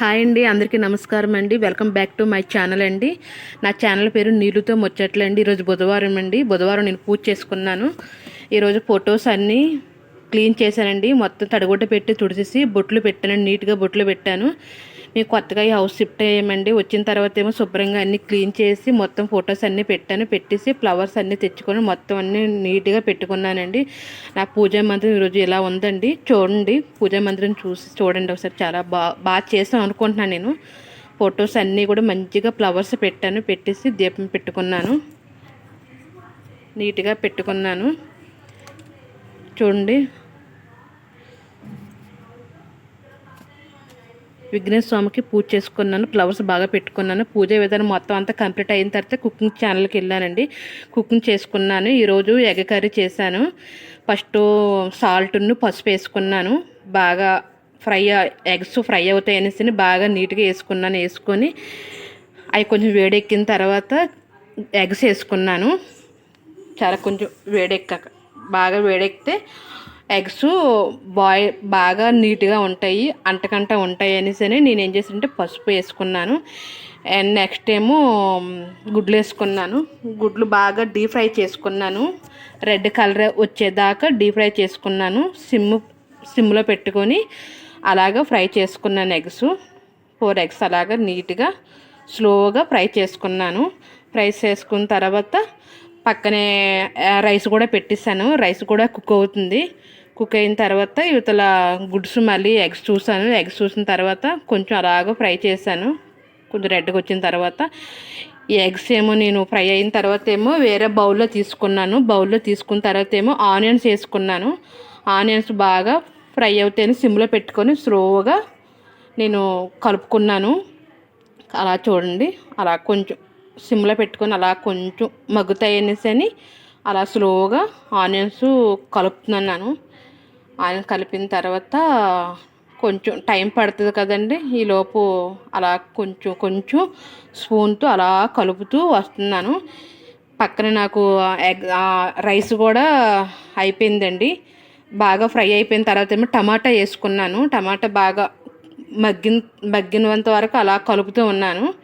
Hi అండి అందరికీ నమస్కారం అండి. Welcome back to my channel అండి. నా ఛానల్ పేరు నీళ్ళుతో ముచ్చట్లండి. ఈరోజు బుధవారం అండి. బుధవారం నేను పూజ చేసుకున్నాను. ఈరోజు ఫొటోస్ అన్నీ క్లీన్ చేశానండి. మొత్తం తడిగుడ్డ పెట్టి తుడిచేసి బొట్లు పెట్టానండి. నీట్గా బొట్లు పెట్టాను. మేము కొత్తగా ఈ హౌస్ షిఫ్ట్ అయ్యామండి. వచ్చిన తర్వాత ఏమో శుభ్రంగా అన్నీ క్లీన్ చేసి మొత్తం ఫొటోస్ అన్నీ పెట్టాను. పెట్టేసి ఫ్లవర్స్ అన్నీ తెచ్చుకొని మొత్తం అన్నీ నీట్గా పెట్టుకున్నానండి. నా పూజా మందిరం ఈరోజు ఇలా ఉందండి? చూడండి. పూజా మందిరం చూసి చూడండి ఒకసారి. చాలా బాగా బాగా చేసాం అనుకుంటున్నాను నేను. ఫొటోస్ అన్నీ కూడా మంచిగా ఫ్లవర్స్ పెట్టాను. పెట్టేసి దీపం పెట్టుకున్నాను. నీట్గా పెట్టుకున్నాను. చూడండి. విఘ్నేశ్వర స్వామికి పూజ చేసుకున్నాను ఫ్లవర్స్ బాగా పెట్టుకున్నాను. పూజ విధానం మొత్తం అంతా కంప్లీట్ అయిన తర్వాత కుకింగ్ ఛానల్కి వెళ్ళానండి. కుకింగ్ చేసుకున్నాను. ఈరోజు ఎగ్ కర్రీ చేశాను. ఫస్ట్ సాల్ట్ను పసుపు వేసుకున్నాను. బాగా ఫ్రై ఎగ్స్ ఫ్రై అవుతాయి అనేసి బాగా నీట్గా వేసుకున్నాను. వేసుకొని అవి కొంచెం వేడెక్కిన తర్వాత ఎగ్స్ వేసుకున్నాను. చాలా కొంచెం వేడెక్కాక బాగా వేడెక్కితే ఎగ్స్ బాయ్ బాగా నీట్గా ఉంటాయి అంటకంట ఉంటాయి అనేసి నేను ఏం చేసానంటే పసుపు వేసుకున్నాను. అండ్ నెక్స్ట్ ఏమో గుడ్లు వేసుకున్నాను. గుడ్లు బాగా డీప్ ఫ్రై చేసుకున్నాను. రెడ్ కలర్ వచ్చేదాకా డీప్ ఫ్రై చేసుకున్నాను. సిమ్ సిమ్లో పెట్టుకొని అలాగా ఫ్రై చేసుకున్నాను ఎగ్స్. ఫోర్ ఎగ్స్ అలాగా నీట్గా స్లోగా ఫ్రై చేసుకున్నాను. ఫ్రై చేసుకున్న తర్వాత పక్కనే రైస్ కూడా పెట్టేశాను రైస్ కూడా కుక్ అవుతుంది. కుక్ అయిన తర్వాత ఇవతల గుడ్స్ మళ్ళీ ఎగ్స్ చూసాను ఎగ్స్ చూసిన తర్వాత కొంచెం అలాగ ఫ్రై చేశాను కొంచెం రెడ్గా వచ్చిన తర్వాత. ఈ ఎగ్స్ ఏమో నేను ఫ్రై అయిన తర్వాత ఏమో వేరే బౌల్లో తీసుకున్నాను. బౌల్లో తీసుకున్న తర్వాత ఏమో ఆనియన్స్ వేసుకున్నాను. ఆనియన్స్ బాగా ఫ్రై అవుతాయని సిమ్లో పెట్టుకొని స్లోగా నేను కలుపుకున్నాను. అలా చూడండి. అలా కొంచెం సిమ్లో పెట్టుకొని అలా కొంచెం మగ్గుతాయి అనేసి అని అలా స్లోగా ఆనియన్స్ కలుపుతున్నాను. ఆనియన్స్ కలిపిన తర్వాత కొంచెం టైం పడుతుంది కదండి. ఈలోపు అలా కొంచెం కొంచెం స్పూన్తో అలా కలుపుతూ వస్తున్నాను. పక్కన నాకు ఎగ్ రైస్ కూడా అయిపోయిందండి. బాగా ఫ్రై అయిపోయిన తర్వాత ఏమో టమాటా వేసుకున్నాను. టమాటా బాగా మగ్గిన మగ్గినంత వరకు అలా కలుపుతూ ఉన్నాను.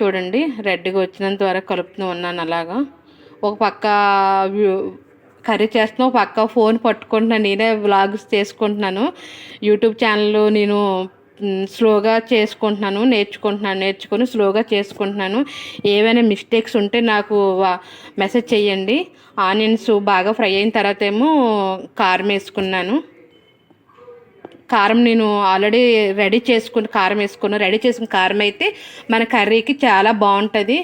చూడండి రెడ్గా వచ్చినంత వరకు కలుపుతూ ఉన్నాను అలాగా. ఒక పక్క కర్రీ చేస్తున్నా ఒక పక్క ఫోన్ పట్టుకుంటున్నాను నేనే వ్లాగ్స్ చేసుకుంటున్నాను. యూట్యూబ్ ఛానల్ నేను స్లోగా చేసుకుంటున్నాను నేర్చుకుంటున్నాను నేర్చుకొని స్లోగా చేసుకుంటున్నాను. ఏవైనా మిస్టేక్స్ ఉంటే నాకు మెసేజ్ చేయండి ఆనియన్స్ బాగా ఫ్రై అయిన తర్వాత ఏమో కారం వేసుకున్నాను. కారం నేను ఆల్రెడీ రెడీ చేసుకుని కారం వేసుకున్నాను రెడీ చేసుకున్న కారం అయితే మన కర్రీకి చాలా బాగుంటుంది.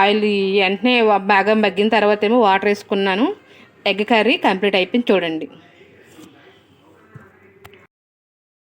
ఆయిల్ వెంటనే బాగా మగ్గిన తర్వాత ఏమో వాటర్ వేసుకున్నాను. ఎగ్ కర్రీ కంప్లీట్ అయిపోయింది. చూడండి.